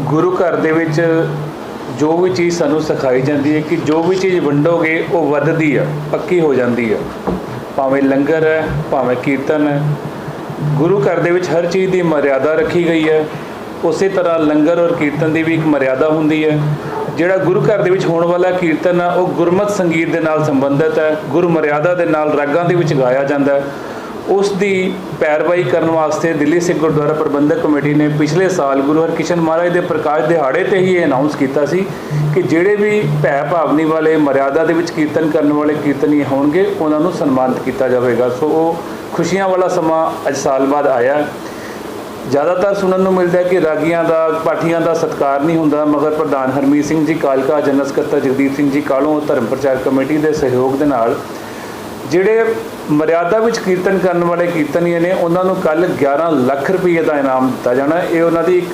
ਗੁਰੂ ਘਰ ਦੇ ਵਿੱਚ ਜੋ ਵੀ ਚੀਜ਼ ਸਾਨੂੰ ਸਿਖਾਈ ਜਾਂਦੀ ਹੈ ਕਿ ਜੋ ਵੀ ਚੀਜ਼ ਵੰਡੋਗੇ, ਉਹ ਵੱਧਦੀ ਆ, ਪੱਕੀ ਹੋ ਜਾਂਦੀ ਆ। ਭਾਵੇਂ ਲੰਗਰ ਹੈ, ਭਾਵੇਂ ਕੀਰਤਨ ਹੈ। ਗੁਰੂ ਘਰ ਦੇ ਵਿੱਚ ਹਰ ਚੀਜ਼ ਦੀ ਮਰਿਆਦਾ ਰੱਖੀ ਗਈ ਹੈ। ਉਸੇ ਤਰ੍ਹਾਂ ਲੰਗਰ ਔਰ ਕੀਰਤਨ ਦੀ ਵੀ ਇੱਕ ਮਰਿਆਦਾ ਹੁੰਦੀ ਹੈ। ਜਿਹੜਾ ਗੁਰੂ ਘਰ ਦੇ ਵਿੱਚ ਹੋਣ ਵਾਲਾ ਕੀਰਤਨ ਆ, ਉਹ ਗੁਰਮਤ ਸੰਗੀਤ ਦੇ ਨਾਲ ਸੰਬੰਧਿਤ ਹੈ। ਗੁਰ ਮਰਿਆਦਾ ਦੇ ਨਾਲ ਰਾਗਾਂ ਦੇ ਵਿੱਚ ਗਾਇਆ ਜਾਂਦਾ ਹੈ। ਉਸ ਦੀ ਪੈਰਵਾਈ ਕਰਨ ਵਾਸਤੇ ਦਿੱਲੀ ਸਿੱਖ ਗੁਰਦੁਆਰਾ ਪ੍ਰਬੰਧਕ ਕਮੇਟੀ ਨੇ ਪਿਛਲੇ ਸਾਲ ਗੁਰੂ ਹਰਕ੍ਰਿਸ਼ਨ ਮਹਾਰਾਜ ਦੇ ਪ੍ਰਕਾਸ਼ ਦਿਹਾੜੇ ਤੇ ਹੀ ਇਹ ਅਨਾਉਂਸ ਕੀਤਾ ਸੀ ਕਿ ਜਿਹੜੇ ਵੀ ਭੈ ਭਾਵਨੀ ਵਾਲੇ ਮਰਿਆਦਾ ਦੇ ਵਿੱਚ ਕੀਰਤਨ ਕਰਨ ਵਾਲੇ ਕੀਰਤਨੀ ਹੋਣਗੇ, ਉਹਨਾਂ ਨੂੰ ਸਨਮਾਨਿਤ ਕੀਤਾ ਜਾਵੇਗਾ। ਸੋ ਉਹ ਖੁਸ਼ੀਆਂ ਵਾਲਾ ਸਮਾਂ ਅੱਜ ਸਾਲ ਬਾਅਦ ਆਇਆ। ਜ਼ਿਆਦਾਤਰ ਸੁਣਨ ਨੂੰ ਮਿਲਦਾ ਹੈ ਕਿ ਰਾਗੀਆਂ ਦਾ, ਪਾਠੀਆਂ ਦਾ ਸਤਕਾਰ ਨਹੀਂ ਹੁੰਦਾ। ਮਗਰ ਪ੍ਰਧਾਨ ਹਰਮੀਤ ਸਿੰਘ ਜੀ, ਕਾਲਕਾ ਜਨਰਲ ਸਕੱਤਰ ਜਗਦੀਪ ਸਿੰਘ ਜੀ, ਕਾਲੋਂ ਧਰਮ ਪ੍ਰਚਾਰ ਕਮੇਟੀ ਦੇ ਸਹਿਯੋਗ ਦੇ ਨਾਲ ਜਿਹੜੇ ਮਰਿਆਦਾ ਵਿੱਚ ਕੀਰਤਨ ਕਰਨ ਵਾਲੇ ਕੀਰਤਨੀਏ ਨੇ, ਉਹਨਾਂ ਨੂੰ ਕੱਲ 11 ਲੱਖ ਰੁਪਏ ਦਾ ਇਨਾਮ ਦਿੱਤਾ ਜਾਣਾ। ਇਹ ਉਹਨਾਂ ਦੀ ਇੱਕ